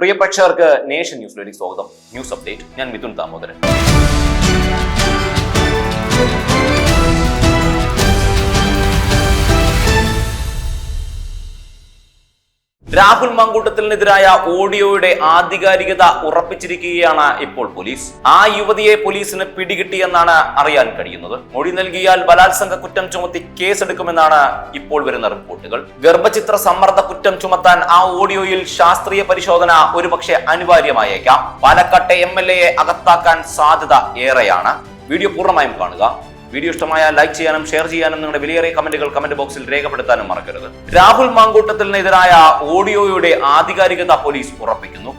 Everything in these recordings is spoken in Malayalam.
പ്രിയ പ്രേക്ഷകർക്ക് നേഷൻ ന്യൂസിലേക്ക് സ്വാഗതം. News update. ഞാൻ മിഥുൻ ദാമോദരൻ. രാഹുൽ മങ്കൂട്ടത്തിനെതിരായ ഓഡിയോയുടെ ആധികാരികത ഉറപ്പിച്ചിരിക്കുകയാണ് ഇപ്പോൾ പോലീസ്. ആ യുവതിയെ പോലീസിന് പിടികിട്ടിയെന്നാണ് അറിയാൻ കഴിയുന്നത്. മൊഴി നൽകിയാൽ ബലാത്സംഗ കുറ്റം ചുമത്തി കേസെടുക്കുമെന്നാണ് ഇപ്പോൾ വരുന്ന റിപ്പോർട്ടുകൾ. ഗർഭചിത്ര സമ്മർദ്ദ കുറ്റം ചുമത്താൻ ആ ഓഡിയോയിൽ ശാസ്ത്രീയ പരിശോധന ഒരുപക്ഷെ അനിവാര്യമായേക്കാം. പാലക്കാട്ടെ എം എൽ എയെ അകത്താക്കാൻ സാധ്യത ഏറെയാണ്. വീഡിയോ പൂർണമായും കാണുക. വീഡിയോ ഇഷ്ടമായ ലൈക്ക് ചെയ്യാനും ഷെയർ ചെയ്യാനും നിങ്ങളുടെ വിലയേറിയ കമന്റുകൾ കമന്റ് ബോക്സിൽ രേഖപ്പെടുത്താനും മറക്കരുത്. രാഹുൽ മാങ്കൂട്ടത്തിനെതിരായ ഓഡിയോയുടെ ആധികാരികത പോലീസ് ഉറപ്പിക്കുന്നു.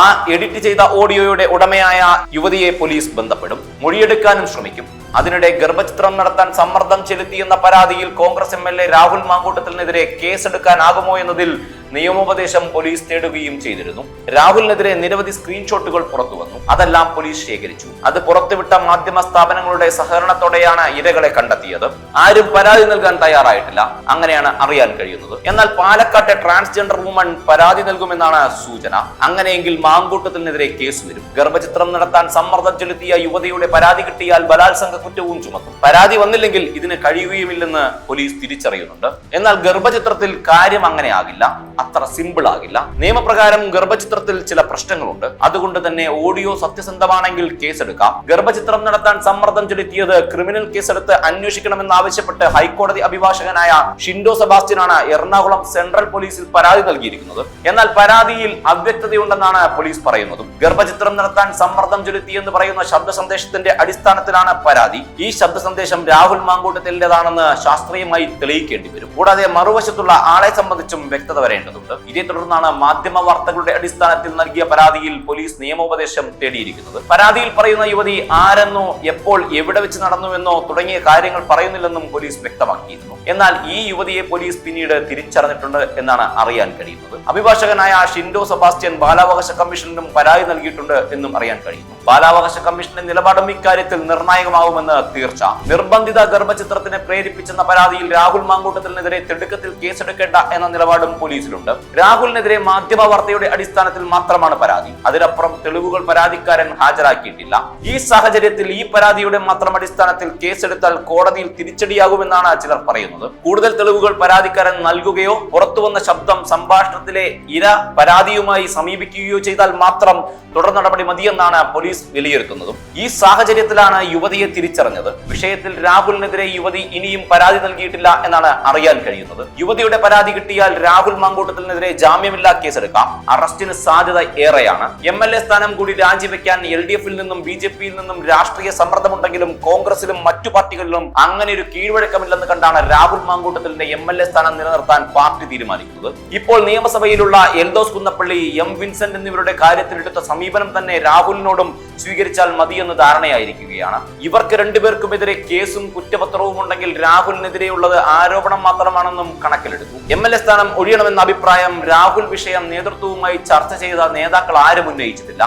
ആ എഡിറ്റ് ചെയ്ത ഓഡിയോയുടെ ഉടമയായ യുവതിയെ പോലീസ് ബന്ധപ്പെടും. മൊഴിയെടുക്കാനും ശ്രമിക്കും. അതിനിടെ ഗർഭചിത്രം നടത്താൻ സമ്മർദ്ദം ചെലുത്തിയെന്ന പരാതിയിൽ Congress M L A Rahul മാങ്കൂട്ടത്തിനെതിരെ കേസെടുക്കാനാകുമോ എന്നതിൽ നിയമോപദേശം പോലീസ് തേടുകയും ചെയ്തിരുന്നു. രാഹുലിനെതിരെ നിരവധി സ്ക്രീൻഷോട്ടുകൾ പുറത്തു വന്നു. അതെല്ലാം പോലീസ് ശേഖരിച്ചു. അത് പുറത്തുവിട്ട മാധ്യമ സ്ഥാപനങ്ങളുടെ സഹകരണത്തോടെയാണ് ഇരകളെ കണ്ടെത്തിയത്. ആരും പരാതി നൽകാൻ തയ്യാറായിട്ടില്ല. അങ്ങനെയാണ് അറിയാൻ കഴിയുന്നത്. എന്നാൽ പാലക്കാട്ടെ ട്രാൻസ്ജെൻഡർ വുമൺ പരാതി നൽകുമെന്നാണ് സൂചന. അങ്ങനെയെങ്കിൽ മാങ്കൂട്ടത്തിനെതിരെ കേസ് വരും. ഗർഭചിത്രം നടത്താൻ സമ്മർദ്ദം ചെലുത്തിയ യുവതിയുടെ പരാതി കിട്ടിയാൽ ബലാത്സംഗ കുറ്റവും ചുമത്തും. പരാതി വന്നില്ലെങ്കിൽ ഇതിന് കഴിയുകയുമില്ലെന്ന് പോലീസ് തിരിച്ചറിയുന്നുണ്ട്. എന്നാൽ ഗർഭചിത്രത്തിൽ കാര്യം അങ്ങനെ ആകില്ല. അത്ര സിമ്പിൾ ആകില്ല. നിയമപ്രകാരം ഗർഭചിത്രത്തിൽ ചില പ്രശ്നങ്ങളുണ്ട്. അതുകൊണ്ട് തന്നെ ഓഡിയോ സത്യസന്ധമാണെങ്കിൽ കേസെടുക്കാം. ഗർഭചിത്രം നടത്താൻ സമ്മർദ്ദം ചെലുത്തിയത് ക്രിമിനൽ കേസെടുത്ത് അന്വേഷിക്കണമെന്നാവശ്യപ്പെട്ട് ഹൈക്കോടതി അഭിഭാഷകനായ ഷിൻഡോ സെബാസ്റ്റ്യനാണ് എറണാകുളം സെൻട്രൽ പോലീസിൽ പരാതി നൽകിയിരിക്കുന്നത്. എന്നാൽ പരാതിയിൽ അവ്യക്തതയുണ്ടെന്നാണ് പോലീസ് പറയുന്നത്. ഗർഭചിത്രം നടത്താൻ സമ്മർദ്ദം ചെലുത്തിയെന്ന് പറയുന്ന ശബ്ദ സന്ദേശത്തിന്റെ അടിസ്ഥാനത്തിലാണ് പരാതി. ഈ ശബ്ദ സന്ദേശം രാഹുൽ മാങ്കൂട്ടത്തിന്റേതാണെന്ന് ശാസ്ത്രീയമായി തെളിയിക്കേണ്ടി വരും. കൂടാതെ മറുവശത്തുള്ള ആളെ സംബന്ധിച്ചും വ്യക്തത വരേണ്ടതുണ്ട് ഇതേ തുടർന്നാണ് മാധ്യമ വാർത്തകളുടെ അടിസ്ഥാനത്തിൽ നൽകിയ പരാതിയിൽ പോലീസ് നിയമോപദേശം തേടിയിരിക്കുന്നത്. പരാതിയിൽ പറയുന്ന യുവതി ആരെന്നോ എപ്പോൾ എവിടെ വെച്ച് നടന്നുവെന്നോ തുടങ്ങിയ കാര്യങ്ങൾ പറയുന്നില്ലെന്നും പോലീസ് വ്യക്തമാക്കിയിരുന്നു. എന്നാൽ ഈ യുവതിയെ പോലീസ് പിന്നീട് തിരിച്ചറിഞ്ഞിട്ടുണ്ട് എന്നാണ് അറിയാൻ കഴിയുന്നത്. അഭിഭാഷകനായ ഷിൻഡോ സെബാസ്റ്റ്യൻ ബാലാവകാശ കമ്മീഷനിലും പരാതി നൽകിയിട്ടുണ്ട് എന്നും അറിയാൻ കഴിയുന്നു. ബാലാവകാശ കമ്മീഷന്റെ നിലപാടും ഇക്കാര്യത്തിൽ നിർണായകമാവുമെന്ന് തീർച്ച. നിർബന്ധിത ഗർഭചിത്രത്തിനെ പ്രേരിപ്പിച്ചെന്ന പരാതിയിൽ രാഹുൽ മാങ്കൂട്ടത്തിനെതിരെ തിടുക്കത്തിൽ കേസെടുക്കേണ്ട എന്ന നിലപാടും പോലീസിലുണ്ട് രാഹുലിനെതിരെ മാധ്യമ വാർത്തയുടെ അടിസ്ഥാനത്തിൽ മാത്രമാണ് പരാതി. അതിനപ്പുറം തെളിവുകൾ പരാതിക്കാരൻ ഹാജരാക്കിയിട്ടില്ല. ഈ സാഹചര്യത്തിൽ ഈ പരാതിയുടെ മാത്രം അടിസ്ഥാനത്തിൽ കേസെടുത്താൽ കോടതിയിൽ തിരിച്ചടിയാകുമെന്നാണ് ചിലർ പറയുന്നത്. കൂടുതൽ തെളിവുകൾ പരാതിക്കാരൻ നൽകുകയോ പുറത്തുവന്ന ശബ്ദം സംഭാഷണത്തിലെ ഇര പരാതിയുമായി സമീപിക്കുകയോ ചെയ്താൽ മാത്രം തുടർ നടപടി മതിയെന്നാണ് പോലീസ് വിലയിരുത്തുന്നതും. ഈ സാഹചര്യത്തിലാണ് യുവതിയെ തിരിച്ചറിഞ്ഞത്. വിഷയത്തിൽ രാഹുലിനെതിരെ യുവതി ഇനിയും പരാതി നൽകിയിട്ടില്ല എന്നാണ് അറിയാൻ കഴിയുന്നത്. യുവതിയുടെ പരാതി കിട്ടിയാൽ രാഹുൽ മങ്കൂട്ടത്തിനെതിരെ ജാമ്യമില്ലാ കേസെടുക്കാം. അറസ്റ്റിന് സാധ്യത ഏറെയാണ്. എം എൽ എ സ്ഥാനം കൂടി രാജിവെക്കാൻ എൽ ഡി എഫിൽ നിന്നും ബി ജെ പിയിൽ നിന്നും രാഷ്ട്രീയ സമ്മർദ്ദമുണ്ടെങ്കിലും കോൺഗ്രസിലും മറ്റു പാർട്ടികളിലും അങ്ങനെ ഒരു കീഴ്വഴക്കമില്ലെന്ന് കണ്ടാണ് രാഹുൽ മാങ്കൂട്ടത്തിന്റെ എം എൽ എ സ്ഥാനം നിലനിർത്താൻ പാർട്ടി തീരുമാനിക്കുന്നത്. ഇപ്പോൾ നിയമസഭയിലുള്ള എൽദോസ് കുന്നപ്പള്ളി എം വിൻസെന്റ് എന്നിവരുടെ കാര്യത്തിലെടുത്ത സമീപനം തന്നെ രാഹുലിനോടും സ്വീകരിച്ചാൽ മതിയെന്ന് ധാരണയായിരിക്കുകയാണ്. ഇവർക്ക് രണ്ടുപേർക്കുമെതിരെ കേസും കുറ്റപത്രവും ഉണ്ടെങ്കിൽ രാഹുലിനെതിരെയുള്ളത് ആരോപണം മാത്രമാണെന്നും കണക്കിലെടുത്തു. എം എൽ എ സ്ഥാനം ഒഴിയണമെന്ന അഭിപ്രായം രാഹുൽ വിഷയം നേതൃത്വവുമായി ചർച്ച ചെയ്ത നേതാക്കൾ ആരും ഉന്നയിച്ചിട്ടില്ല.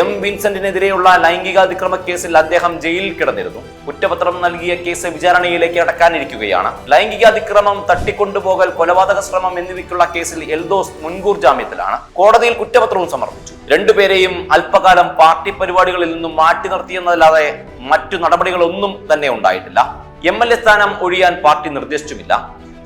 എം വിൻസെന്റിനെതിരെയുള്ള ലൈംഗികാതിക്രമ കേസിൽ അദ്ദേഹം ജയിലിൽ കിടന്നിരുന്നു. കുറ്റപത്രം നൽകിയ കേസ് വിചാരണയിലേക്ക് അടക്കാനിരിക്കുകയാണ്. ലൈംഗികാതിക്രമം തട്ടിക്കൊണ്ടുപോകൽ കൊലപാതക ശ്രമം എന്നിവയ്ക്കുള്ള കേസിൽ എൽദോസ് മുൻകൂർ ജാമ്യത്തിലാണ്. കോടതിയിൽ കുറ്റപത്രവും സമർപ്പിച്ചു. രണ്ടുപേരെയും അല്പകാലം പാർട്ടി പരിപാടികളിൽ നിന്നും മാറ്റി നിർത്തിയെന്നതല്ലാതെ മറ്റു നടപടികളൊന്നും തന്നെ ഉണ്ടായിട്ടില്ല. എം എൽ എ സ്ഥാനം ഒഴിയാൻ പാർട്ടി നിർദ്ദേശിച്ചുമില്ല.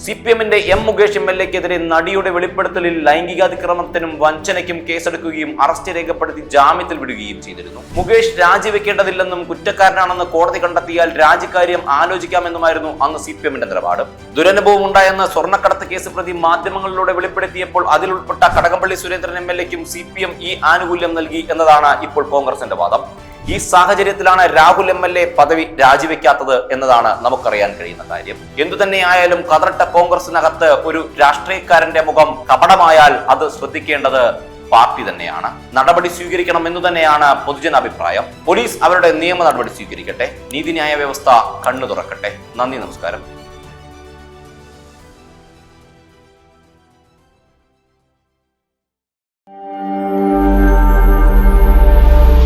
സി പി എമ്മിന്റെ എം മുകേഷ് എം എൽ എക്കെതിരെ നടിയുടെ വെളിപ്പെടുത്തലിൽ ലൈംഗികാതിക്രമത്തിനും വഞ്ചനയ്ക്കും കേസെടുക്കുകയും അറസ്റ്റ് രേഖപ്പെടുത്തി ജാമ്യത്തിൽ വിടുകയും ചെയ്തിരുന്നു. മുകേഷ് രാജിവെക്കേണ്ടതില്ലെന്നും കുറ്റക്കാരനാണെന്ന് കോടതി കണ്ടെത്തിയാൽ രാജിക്കാര്യം ആലോചിക്കാമെന്നുമായിരുന്നു അന്ന് സി പി എമ്മിന്റെ നിലപാട്. ദുരനുഭവം ഉണ്ടായെന്ന് സ്വർണക്കടത്ത് കേസ് പ്രതി മാധ്യമങ്ങളിലൂടെ വെളിപ്പെടുത്തിയപ്പോൾ അതിലുൾപ്പെട്ട കടകംപള്ളി സുരേന്ദ്രൻ എം എൽ എക്കും സി പി എം ഈ ആനുകൂല്യം നൽകി എന്നതാണ് ഇപ്പോൾ കോൺഗ്രസിന്റെ വാദം. ഈ സാഹചര്യത്തിലാണ് രാഹുൽ എം എൽ എ പദവി രാജിവെക്കാത്തത് എന്നതാണ് നമുക്കറിയാൻ കഴിയുന്ന കാര്യം. എന്തു തന്നെയായാലും കതറട്ട കോൺഗ്രസിനകത്ത് ഒരു രാഷ്ട്രീയക്കാരന്റെ മുഖം കപടമായാൽ അത് ശ്രദ്ധിക്കേണ്ടത് പാർട്ടി തന്നെയാണ്. നടപടി സ്വീകരിക്കണം എന്ന് തന്നെയാണ് പൊതുജന അഭിപ്രായം. പോലീസ് അവരുടെ നിയമ നടപടി സ്വീകരിക്കട്ടെ. നീതിന്യായ വ്യവസ്ഥ കണ്ണു തുറക്കട്ടെ. നന്ദി നമസ്കാരം.